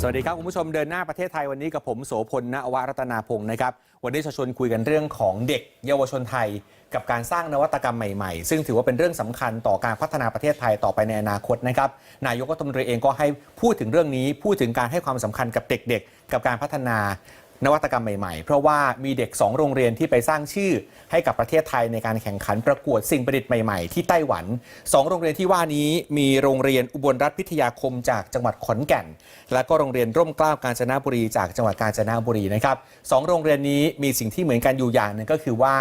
สวัสดีครับ คุณผู้ชมเดินหน้าประเทศไทยวันนี้กับผมโสพลณวรัตนาพงศ์นะครับ วันนี้จะชวนคุยกันเรื่องของเด็กเยาวชนไทย กับการสร้างนวัตกรรมใหม่ๆ ซึ่งถือว่าเป็นเรื่องสำคัญต่อการพัฒนาประเทศไทยต่อไปในอนาคตนะครับนายกรัฐมนตรีเองก็ให้พูดถึงเรื่องนี้ พูดถึงการให้ความสำคัญกับเด็กๆ กับการพัฒนา นวัตกรรมใหม่ๆ เพราะว่ามีเด็ก 2 โรงเรียนที่ไปสร้างชื่อให้กับประเทศไทยในการแข่งขันประกวดสิ่งประดิษฐ์ใหม่ๆ ที่ไต้หวัน 2 โรงเรียนที่ว่านี้มีโรงเรียนอุบลรัฐพิทยาคมจากจังหวัดขอนแก่น และก็โรงเรียนร่มกล้าวกาญจนบุรีจากจังหวัดกาญจนบุรีนะครับสองโรงเรียนนี้มีสิ่งที่เหมือนกันอยู่อย่างหนึ่งก็คือว่า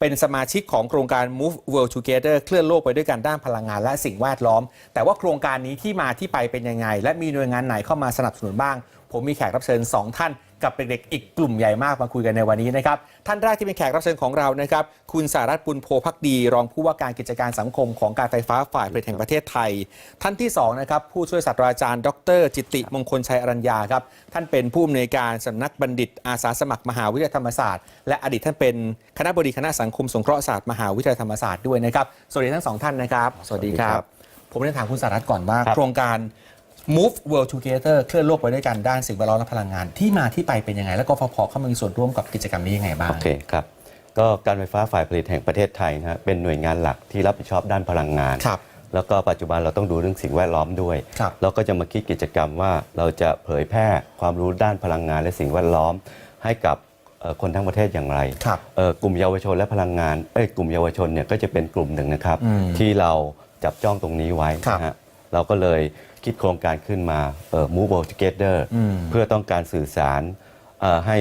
เป็นสมาชิกของโครงการ Move World Together เคลื่อนโลกไปด้วยกันด้านพลังงานและสิ่งแวดล้อม แต่ว่าโครงการนี้ที่มาที่ไปเป็นยังไง และมีหน่วยงานไหนเข้ามาสนับสนุนบ้าง ผมมีแขกรับเชิญ 2 ท่าน กับเด็กๆอีกกลุ่มใหญ่มากมาคุยกันในวันนี้นะครับท่านแรกที่เป็นแขกรับเชิญของเรานะครับคุณสารัตน์ปุณโพพักดี รองผู้ว่าการกิจการสังคมของการไฟฟ้าฝ่ายผลิตแห่งประเทศไทย ท่านที่สองนะครับผู้ช่วยศาสตราจารย์ ดร จิตติมงคลชัยอรัญญาครับท่านเป็นผู้อำนวยการสำนักบัณฑิตอาสาสมัครมหาวิทยาลัยธรรมศาสตร์ และอดีตท่านเป็นคณะบดีคณะสังคมสงเคราะห์ศาสตร์มหาวิทยาลัยธรรมศาสตร์ด้วยนะครับสวัสดีทั้งสองท่านนะครับ สวัสดีครัสวัสดีครับบผมเรียนถามคุณสารัตน์ก่อนว่าครับโครงการ Move World Together เคลื่อนโลกไปด้วยกันด้านสิ่งแวดล้อมและพลังงาน ที่มาที่ไปเป็นยังไง แล้วก็ฟพเข้ามามีส่วนร่วมกับกิจกรรมนี้ยังไงบ้าง โอเคครับ ก็การไฟฟ้าฝ่ายผลิตแห่งประเทศไทยนะฮะเป็นหน่วยงานหลักที่รับผิดชอบด้านพลังงาน ครับ แล้วก็ปัจจุบันเราต้องดูเรื่องสิ่งแวดล้อมด้วยครับเราก็จะมาคิดกิจกรรมว่าเราจะเผยแพร่ความรู้ด้านพลังงานและสิ่งแวดล้อม ให้กับเอ่อคนทั้งประเทศอย่างไร ครับ เอ่อกลุ่มเยาวชนและพลังงานเอ้ยกลุ่มเยาวชนเนี่ยก็จะเป็นกลุ่มหนึ่งนะครับ อืมที่เราจับจ้องตรงนี้ไว้ครับนะฮะเราก็เลย คิดโครงการขึ้นมาเอ่อ Move World Together อืมเพื่อต้องการสื่อสารเอ่อให้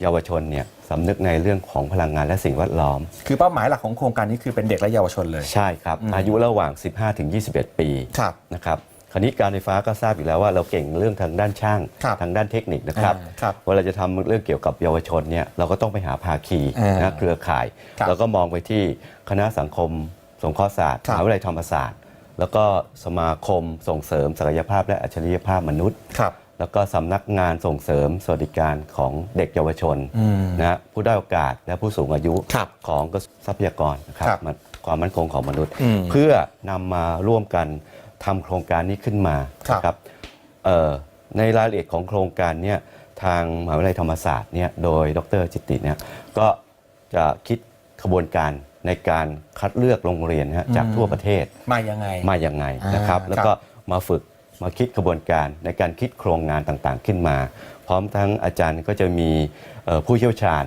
เยาวชนเนี่ยสำนึกในเรื่องของพลังงานและสิ่งแวดล้อม คือเป้าหมายหลักของโครงการนี้คือเป็นเด็กและเยาวชนเลย ใช่ครับอืมอายุระหว่าง 15ถึง21 ปีครับ นะครับคราวนี้การไฟฟ้าก็ทราบอยู่แล้วว่าเราเก่งเรื่องทางด้านช่าง ครับทางด้านเทคนิคนะครับอ่าครับเวลาจะทำเรื่องเกี่ยวกับเยาวชนเนี่ยเราก็ต้องไปหาภาคีอ่านนะเครือข่าย ครับแล้วก็มองไปที่คณะสังคมสงเคราะห์ศาสตร์ครับมหาวิทยาลัยธรรมศาสตร์ แล้วก็สมาคมส่งเสริมศักยภาพและอัจฉริยภาพมนุษย์ ครับ แล้วก็สำนักงานส่งเสริมสวัสดิการของเด็กเยาวชนอืมนะฮะผู้ได้อยโอกาสและผู้สูงอายุครับของกระทรวงทรัพยากรนะครับครับมันความมั่นคงของมนุษย์ อืมเพื่อนำมาร่วมกันทำโครงการนี้ขึ้นมาครับ นะครับเอ่อในรายละเอียดของโครงการเนี่ยทางมหาวิทยาลัยธรรมศาสตร์เนี่ยโดยดรจิตติเนี่ยก็จะคิดขบวนการ ในการคัดเลือกโรงเรียนนะฮะจากทั่วประเทศมายังไง มาอย่างไงนะครับ อ่า แล้วก็มาฝึกมาคิดกระบวนการในการคิดโครงงานต่างๆ ขึ้นมา พร้อมทั้งอาจารย์ก็จะมีเอ่อผู้เชี่ยวชาญ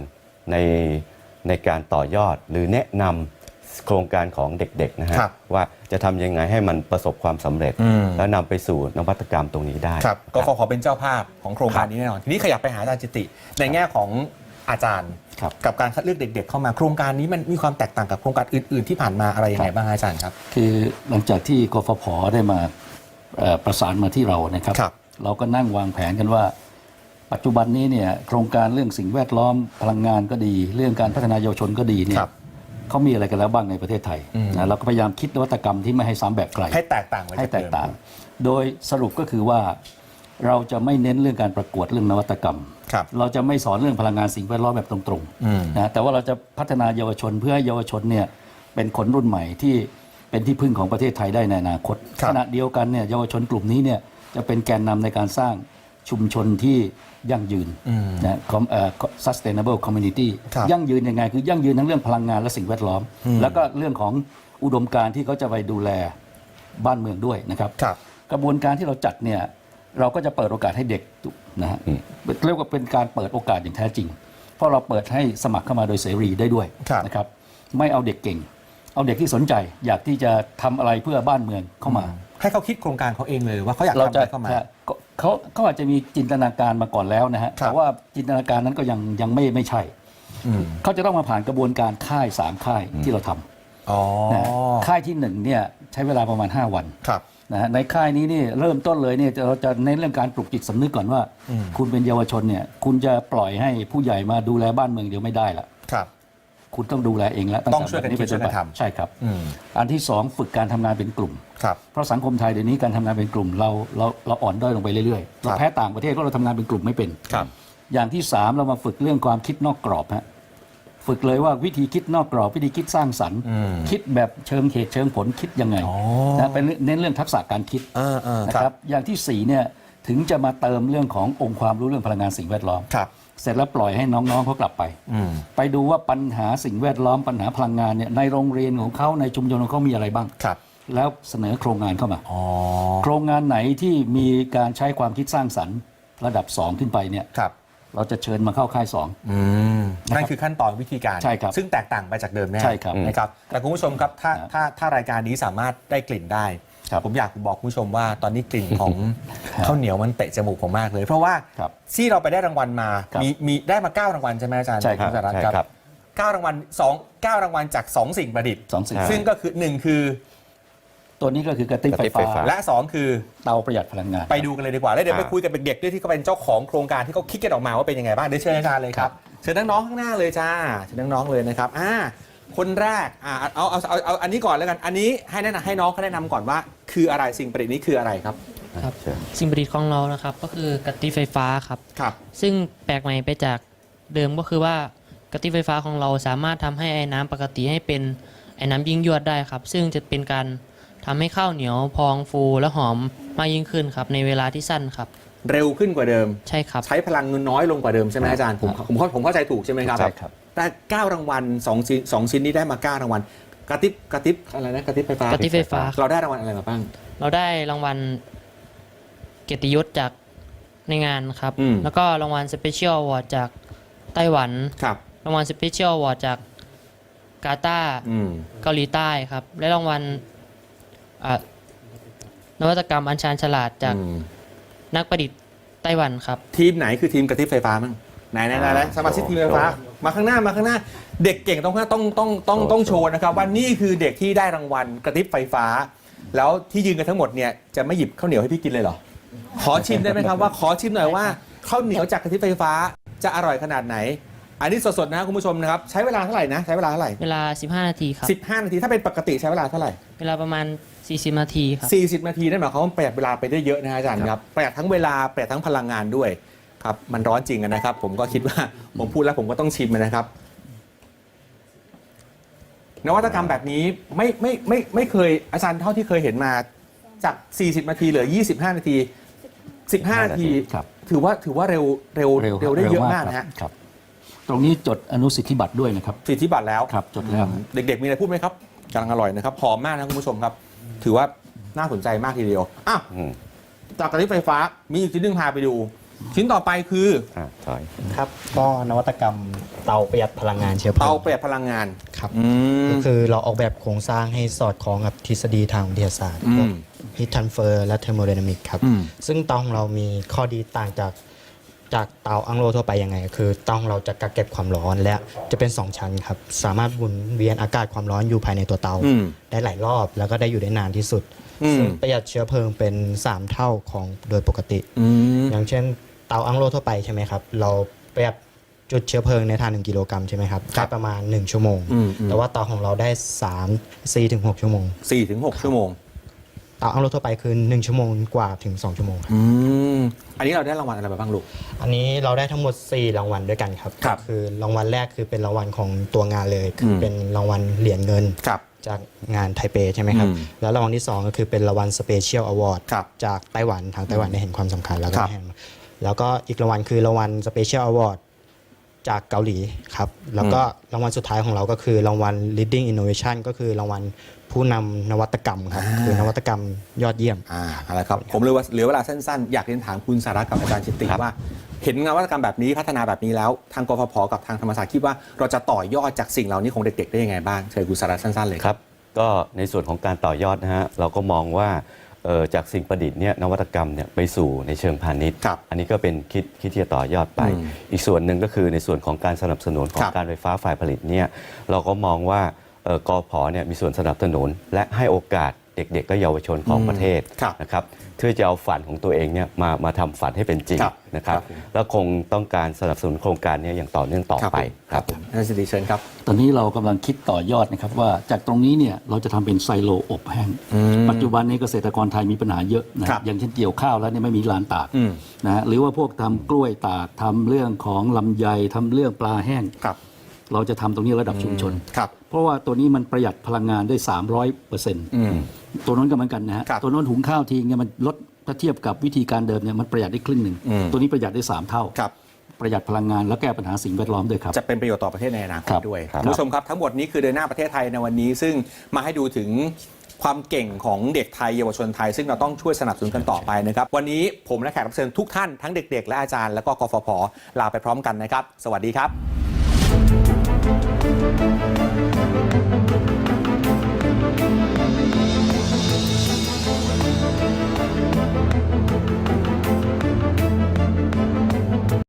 ในในการต่อยอดหรือแนะนำโครงการของเด็กๆนะฮะครับว่าจะทำยังไงให้มันประสบความสำเร็จ อืม แล้วนำไปสู่นวัตกรรมตรงนี้ได้ ครับนะก็ขอเป็นเจ้าภาพของโครงการนี้แน่นอน ทีนี้ขยับไปหาอาจารย์จิติ ในแง่ของ อาจารย์ ครับ กับการคัดเลือกเด็ก ๆ เข้ามาโครงการนี้มันมีความแตกต่างกับโครงการอื่น ๆ ที่ผ่านมาอะไรยังไงบ้างอาจารย์ครับ คือหลังจากที่กฟผได้มาเอ่อประสานมาที่เรานะครับ ครับ เราก็นั่งวางแผนกันว่า ปัจจุบันนี้เนี่ยโครงการเรื่องสิ่งแวดล้อมพลังงานก็ดี เรื่องการพัฒนาเยาวชนก็ดีเนี่คยรับเขามีอะไรกันแล้วบ้างในประเทศไทยอืมนะเราก็พยายามคิดนวัตกรรมที่ไม่ให้ซ้ำแบบไกลให้แตกต่างไปให้จกแตเดิกมต่าง โดยสรุปก็คือว่า เราจะไม่เน้นเรื่องการประกวดเรื่องนวัตกรรม ครับ เราจะไม่สอนเรื่องพลังงานสิ่งแวดล้อมแบบตรงอืม ๆนะแต่ว่าเราจะพัฒนาเยาวชนเพื่อให้เยาวชนเนี่ยเป็นคนรุ่นใหม่ที่เป็นที่พึ่งของประเทศไทยได้ในอนาคตครับ ขณะเดียวกันเนี่ยเยาวชนกลุ่มนี้เนี่ยจะเป็นแกนนำในการสร้างชุมชนที่ยั่งยืนอืมนะ com- เอ่อ sustainable community ครับยั่งยืนยังไง คือยั่งยืนทั้งเรื่องพลังงานและสิ่งแวดล้อมแล้วก็เรื่องของอุดมการณ์ที่เขาจะไปดูแลบ้านเมืองด้วยนะครับ ครับ กระบวนการที่เราจัดเนี่ย เราก็จะเปิดโอกาสให้เด็กนะฮะเรียกว่าเป็นการเปิดโอกาสอย่างแท้จริง เพราะเราเปิดให้สมัครเข้ามาโดยเสรีได้ด้วยครับนะครับ ไม่เอาเด็กเก่ง เอาเด็กที่สนใจ อยากที่จะทำอะไรเพื่อบ้านเมืองเข้ามา ให้เขาคิดโครงการเขาเองเลยว่าเขาอยากเราทำอะจะไรเข้ามาจะเขาเขาอาจจะมีจินตนาการมาก่อนแล้วนะฮะครับแต่ว่าจินตนาการนั้นก็ยังยังไม่ไม่ใช่อืมเขาจะต้องมาผ่านกระบวนการค่ายสามค่ายที่เราทำอ๋อนะค่ายที่หนึ่งเนี่ยใช้เวลาประมาณ 5 วันครับ นะฮะในค่ายนี้นี่เริ่มต้นเลยเนี่ยเราจะเน้นเรื่องการปลุกจิตสำนึกก่อนว่าอืมคุณเป็นเยาวชนเนี่ย คุณจะปล่อยให้ผู้ใหญ่มาดูแลบ้านเมืองเดียวไม่ได้ละครับ คุณต้องดูแลเองแล้วต้องช่วยกันบัดคิดช่วยกันเป็ต้ไปทำใช่ครับอืมอันที่สองฝึกการทำงานเป็นกลุ่มครับเพราะสังคมไทยเดี๋ยวนี้การทำงานเป็นกลุ่มเราเราเราอ่อนด้อยลงไปเรื่อยๆเราแพ้ต่างประเทศเพราะเราทำงานเป็นกลุ่มไม่เป็นครับอย่างที่สามเรามาฝึกเรื่องความคิดนอกกรอบฮะ ฝึกเลยว่าวิธีคิดนอกกรอบวิธีคิดสร้างสรรค์ อืมคิดแบบเชิงเหตุเชิงผลคิดยังไงอ๋อนะเป็นเน้นเรื่องทักษะการคิดอ่าอ่านะคครัรับบอย่างที่สี่เนี่ยถึงจะมาเติมเรื่องขององค์ความรู้เรื่องพลังงานสิ่งแวดล้อม ครับ เสร็จแล้วปล่อยให้น้องๆเขากลับไป อืม ไปดูว่าปัญหาสิ่งแวดล้อมปัญหาพลังงานเนี่ยในโรงเรียนของเขาในชุมชนของเขามีอะไรบ้าง ครับ แล้วเสนอโครงงานเข้ามา อ๋อ โครงงานไหนที่มีการใช้ความคิดสร้างสรรค์ ระดับ 2 ขึ้นไปเนี่ยครับ เราจะเชิญมาเข้าค่าย2อืมนั่นคือขั้นตอนวิธีการ ใช่ครับซึ่งแตกต่างไปจากเดิมแน่ใช่ครับนะครับ แต่คุณผู้ชมครับถ้าครับถ้าถ้ารายการนี้สามารถได้กลิ่นได้ ครับผมอยากบอกคุณผู้ชมว่าตอนนี้กลิ่นของข้าวเหนียวมันเตะจมูกผมมากเลย เพราะว่าครับที่เราไปได้รางวัลมา ครับมีมีได้มา9รางวัลใช่ไหมอาจารย์ใช่ครับ ณสารัตน์ใช่ครับ เก้ารางวัลสองเก้ารางวัลจาก2สิ่งประดิษฐ์ สองสิ่ง ซึ่งก็คือ1คือ ตัวนี้ก็คือกระติกกระไฟติกไฟฟ้าฟ้า และ 2 คือเตาประหยัดพลังงานไปดูกันเลยดีกว่าแล้วเดี๋ยวอ่าไปคุยกับเด็กๆด้วยที่เขาเป็นเจ้าของโครงการที่เขาคิดกันออกมาว่าเป็นยังไงบ้างเดี๋ยวเชิญอาจารย์เลยครับเชิญน้องๆข้างหน้าเลยจ้าเชิญน้องๆเลยนะครับอ่าคนแรกอ่าเอาเอาเอาเอาอันนี้ก่อนแล้วกัน อันนี้ให้แนะนำให้น้องเขาแนะนำก่อนว่า คืออะไรสิ่งประดิษฐ์นี้คืออะไรครับครับเชิญสิ่งประดิษฐ์ของเรานะครับ ก็คือกระติบไฟฟ้าครับ ครับ ซึ่งแปลกใหม่ไปจากเดิมก็คือว่ากระติบไฟฟ้าของเราสามารถทำให้ไอ้น้ำปกติให้เป็นไอ้น้ำยิ่งยวดได้ครับ ซึ่งจะเป็นการ ทำให้ข้าวเหนียวพองฟูและหอมมากยิ่งขึ้นครับ ในเวลาที่สั้นครับ เร็วขึ้นกว่าเดิม ใช่ครับ ใช้พลังเงินน้อยลงกว่าเดิมใช่ไหมอาจารย์ผมผมเข้าผมเข้าใจถูกใช่ไหมครับ ใช่ครับ แต่เก้ารางวัลสองชิ้นสองชิ้นนี้ได้มาเก้ารางวัลกระติบกระติบอะไรนะกระติบไฟฟ้ากระติบไฟฟ้า เราได้รางวัลอะไรมาบ้าง เราได้รางวัลเกียรติยศจากในงานครับ อืม แล้วก็รางวัลสเปเชียลอวอร์ดจากไต้หวัน ครับ รางวัลสเปเชียลอวอร์ดจากกาตาร์อืม เกาหลีใต้ครับ และรางวัล อ่านวัตกรรมอัญชันฉลาดจากอืมนักประดิษฐ์ไต้หวันครับ ทีมไหนคือทีมกระติบไฟฟ้ามั่งไหนไหนไหนไหนสมาชิกทีมไฟฟ้า มาข้างหน้ามาข้างหน้า เด็กเก่งต้องต้องต้องต้องต้องโชว์นะครับว่านี่คือเด็กที่ได้รางวัลกระติบไฟฟ้า แล้วที่ยืนกันทั้งหมดเนี่ยจะไม่หยิบข้าวเหนียวให้พี่กินเลยเหรอ ขอชิมได้ไหมครับว่าขอชิมหน่อยว่าข้าวเหนียวจากกระติบไฟฟ้าจะอร่อยขนาดไหน อันนี้สดๆนะครับคุณผู้ชมนะครับใช้เวลาเท่าไหร่นะใช้เวลาเท่าไหร่เวลา 15 นาทีครับ 15 นาทีถ้าเป็นปกติใช้เวลาเท่าไหร่ เวลาประมาณ 40 นาทีครับ 40 นาทีนั่นหมายความว่าประหยัดเวลาไปได้เยอะนะฮะอาจารย์ครับประหยัดทั้งเวลาประหยัดทั้งพลังงานด้วยครับมันร้อนจริงอะนะครับ ผมก็คิดว่าผมพูดแล้วผมก็ต้องชิมนะครับ นวัตกรรมแบบนี้ไม่ไม่ไม่ไม่เคยอาจารย์เท่าที่เคยเห็นมาจาก 40 นาทีเหลือ 25 นาที 15 นาที ครับ ถือว่าถือว่าเร็วเร็วเร็วได้เยอะมากนะคฮะรับครับต รงนี้จดอนุสิทธิบัตรด้วยนะครับ สิทธิบัตรแล้วครับจดแล้วเด็กๆมีอะไรพูดไหมครับกำลังอร่อยนะครับหอมมากนะคุณผู้ชมครับ ถือว่าน่าสนใจมากทีเดียวอะอืมจากกระติบไฟฟ้ามีอีกชิ้นหนึงพาไปดู ชิ้นต่อไปคืออะถอย ครับ ก็นวัตกรรมเตาประหยัดพลังงานเชื้อเพลิเตางประหยัดพลังงาน ครับ อืม ก็คือเราออกแบบโครงสร้างให้สอดคล้องกับทฤษฎีทางวิทยาศาสตร์อืม ฮิตทันเฟอร์และเทอร์โมไดนามิกครับ อืม ซึ่งเตาของเรามีข้อดีต่างจาก จากเตาอังโลทั่วไปยังไง คือเตาของเราจะกักเก็บความร้อนและจะเป็น 2 ชั้นครับ สามารถหมุนเวียนอากาศความร้อนอยู่ภายในตัวเตา อืมได้หลายรอบแล้วก็ได้อยู่ได้นานที่สุดอืม ซึ่งประหยัดเชื้อเพลิงเป็น 3 เท่าของโดยปกติ อืม อย่างเช่นเตาอังโลทั่วไปใช่ไหมครับ เราประหยัดจุดเชื้อเพลิงในทาน1กิโลกรัมใช่ไหมครับได้ประมาณ 1 ชั่วโมง อืมอืม แต่ว่าเตาของเราได้3 4ถึง6ชั่วโมง สี่ถึงหกชั่วโมงเตาอังโลทั่วไปคือ1ชั่วโมงกว่าถึง 2 ชั่วโมงครับ อืมอันนี้เราได้รางวัลอะไรมาบ้างลูก อันนี้เราได้ทั้งหมด 4 รางวัลด้วยกันครับครับก็คือรางวัลแรกคือเป็นรางวัลของตัวงานเลย คืออม เป็นรางวัลเหรียญเงิน ครับ จากงานไทเปใช่ไหมครับ อืมแล้วรางวัลที่ 2 ก็คือเป็นรางวัลสเปเชียลอวอร์ดครับจากไต้หวันทางไต้หวันได้เห็นความสำคัญแล้วก็ครับ ให้มาแล้วก็อีกรางวัลคือรางวัลสเปเชียลอวอร์ด จากเกาหลีครับ แล้วก็รางวัลสุดท้ายของเราก็คือรางวัล leading innovation ก็คือรางวัลผู้นำนวัตกรรมครับ คือนวัตกรรมยอดเยี่ยมอ่าอะไรครับ ผมเลยว่าเหลือเวลาสั้นๆ อยากเรียนถามคุณสาระกับอาจารย์ชิติครับว่า เห็นงานวัตกรรมแบบนี้พัฒนาแบบนี้แล้ว ทางกฟผกับทางธรรมศาสตร์คิดว่าเราจะต่อยอดจากสิ่งเหล่านี้ของเด็กๆ ได้ยังไงบ้างเชิญคุณสาระสั้นๆ เลยครับ ก็ในส่วนของการต่อยอดนะฮะเราก็มองว่าเอ่อ จากสิ่งประดิษฐ์เนี่ยนวัตกรรมเนี่ยไปสู่ในเชิงพาณิชย์ครับอันนี้ก็เป็นคิดคิดที่จะต่อยอดไปอืมอีกส่วนหนึ่งก็คือในส่วนของการสนับสนุนขอคงรับการไฟฟ้าฝ่ายผลิตเนี่ยเราก็มองว่าเอ่อกอพเนี่ยมีส่วนสนับสนุนและให้โอกาส เด็กๆและเยาวชนของอืมประเทศครับนะครับเพื่อจะเอาฝันของตัวเองเนี่ยมามาทำฝันให้เป็นจริงครับนะครับครับผมแล้วคงต้องการสนับสนุนโครงการเนี้อย่างต่อเนื่องต่อไปครับผมอาจารย์ชิติเชิญครับ ตอนนี้เรากำลังคิดต่อยอดนะครับว่าจากตรงนี้เนี่ยเราจะทำเป็นไซโลอบแห้ง ปัจจุบันนี้เกษตรกรไทยมีปัญหาเยอะนะครับ อย่างเช่นเกี่ยวข้าวแล้วเนี่ยไม่มีลานตากอืมนะฮะหรือว่าพวกทำกล้วยตากทำเรื่องของลำไยทำเรื่องปลาแห้งครับ เราจะทำตรงนี้ระดับชุมชนครับเพราะว่าตัวนี้มันประหยัดพลังงานได้ 300เปอร์เซ็นต์อืมตัวนั้นก็เหมือนกันนะฮะครับตัวนั้นหุงข้าวทีเนี่ยมันลดผถ้าเทียบกับวิธีการเดิมเนี่ยมันประหยัดได้ครึ่งหนึ่งอืมตัวนี้ประหยัดได้สามเท่าครับประหยัดพลังงานและแก้ปัญหาสิ่งแวดล้อมด้วยครับ จะเป็นประโยชน์ต่อประเทศในอนาคคตรับด้วยครับคุณผู้ชมครับทั้งหมดนี้คือเดินหน้าประเทศไทยในวันนี้ ซึ่งมาให้ดูถึงความเก่งของเด็กไทยเยาวชนไทย ซึ่งเราต้องช่วยสนับสนุนกันต่อไปนะครับ วันนี้ผมและแขกรับเชิญทุกท่านทั้งเด็ก ๆ และอาจารย์ แล้วก็กฟผลาไปพร้อมกันนะครับ สวัสดีครับ Thank you.